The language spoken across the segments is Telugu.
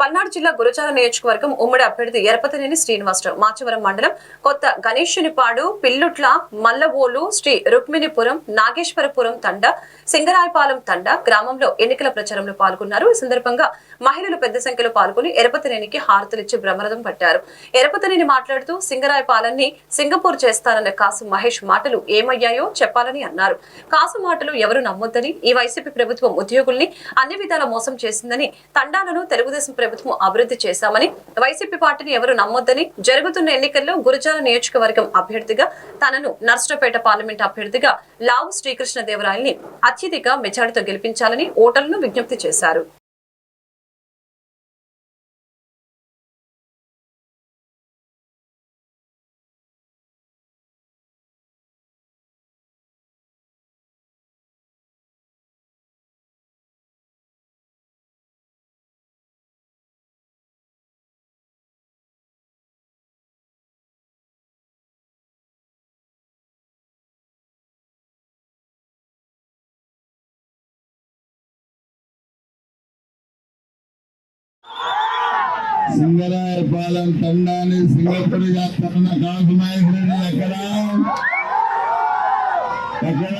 పల్నాడు జిల్లా గురజాల నియోజకవర్గం ఉమ్మడి అభ్యర్థి ఎరపతినేని శ్రీనివాసరావు. మాచవరం మండలం కొత్త గణేశునిపాడు పిల్లుట్ల మల్లవోలు శ్రీ రుక్మిణిపురం నాగేశ్వరపురం తండ సింగరాయపాలెం తండ గ్రామంలో ఎన్నికల ప్రచారంలో పాల్గొన్నారు. ఈ సందర్భంగా మహిళలు పెద్ద సంఖ్యలో పాల్గొని ఎరపతినేనికి హారతులిచ్చి బ్రహ్మరథం పట్టారు. ఎరపతినేని మాట్లాడుతూ సింగరాయపాలన్ని సింగపూర్ చేస్తానన్న కాసు మహేష్ మాటలు ఏమయ్యాయో చెప్పాలని అన్నారు. కాసు మాటలు ఎవరు నమ్మొద్దని ఈ వైసీపీ ప్రభుత్వం ఉద్యోగుల్ని అన్ని విధాల మోసం చేసిందని తండాలను తెలుగుదేశం ప్రభుత్వం అభివృద్ధి చేశామని వైసీపీ పార్టీని ఎవరు నమ్మొద్దని జరుగుతున్న ఎన్నికల్లో గురజాల నియోజకవర్గం అభ్యర్థిగా తనను నర్సరావుపేట పార్లమెంట్ అభ్యర్థిగా లావు శ్రీకృష్ణ దేవరాయల్ని అత్యధిక మెజార్టీతో గెలిపించాలని ఓటర్లను విజ్ఞప్తి చేశారు. సింగరాయపాలెం తండాన్ని సింగపూర్ తన కాసుమాయకుడిని ఎక్కడ? ఎక్కడ?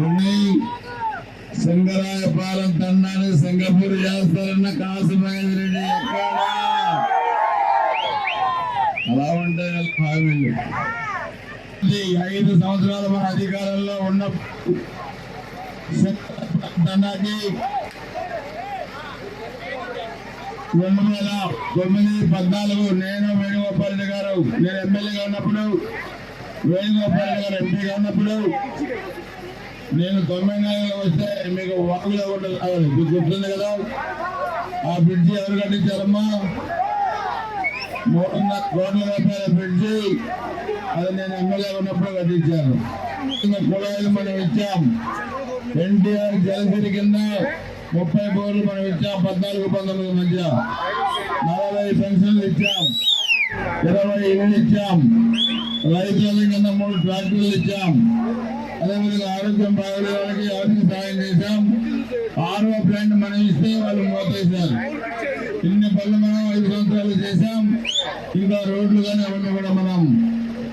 ఉంది? సింగరాయపాలెం తండాన్ని సింగపూర్ చేస్తారన్న కాసుమాయకుడిని ఎక్కడ? అలా ఉంటే హామీలు ఐదు సంవత్సరాలు మన అధికారంలో ఉన్న తండాకి రెండు వేల తొమ్మిది పద్నాలుగు నేను వేణుగోపాల్ రెడ్డి గారు. నేను ఎమ్మెల్యేగా ఉన్నప్పుడు వేణుగోపాల్ రెడ్డి గారు ఎంపీగా ఉన్నప్పుడు నేను తొంభై నాలుగులో వస్తే మీకు వాగులో ఉండదు మీకు గుర్తుంది కదా? ఆ బ్రిడ్జి ఎవరు కట్టించారమ్మా? మూడున్నర కోట్ల రూపాయల బ్రిడ్జి. అది నేను ఎమ్మెల్యేగా ఉన్నప్పుడు కట్టించాను. కుళాయిలు మనం ఇచ్చాం. ఎన్టీఆర్ జలసిరి కింద ముప్పై బోర్లు మనం ఇచ్చాం పద్నాలుగు పంతొమ్మిది మధ్య. నలభై పెన్షన్లు ఇచ్చాం ఇరవై ఇళ్ళు ఇచ్చాం రైతుల కింద మూడు ట్రాక్టర్లు ఇచ్చాం. అదేవిధంగా ఆరోగ్యం బాగోలే వాళ్ళకి ఆర్థిక సహాయం చేశాం. ఆరో ప్లాంట్ మనం ఇస్తే వాళ్ళు మోతేశారు. ఇన్ని పనులు మనం ఐదు సంవత్సరాలు చేశాం. ఇంకా రోడ్లు కానీ అవన్నీ కూడా మనం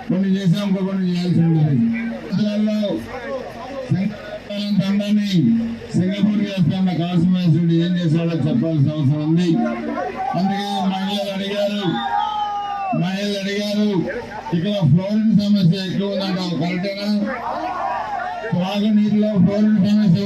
కొన్ని చేశాం ఇంకా కొన్ని చేయాల్సి ఉంటుంది. సంవత్సరాల్లో సింగపూర్ సింగపూర్ చేస్తున్న కాసుమేశ్వరుడు ఏం చేశాడో చెప్పాల్సిన అవసరం ఉంది అందుకే మహిళలు అడిగారు మహిళలు అడిగారు ఇక్కడ ఫ్లోరిన్ సమస్య ఎక్కువ ఉందంటారు కరెక్టేనా త్రాగునీటిలో ఫ్లోరిన్ సమస్య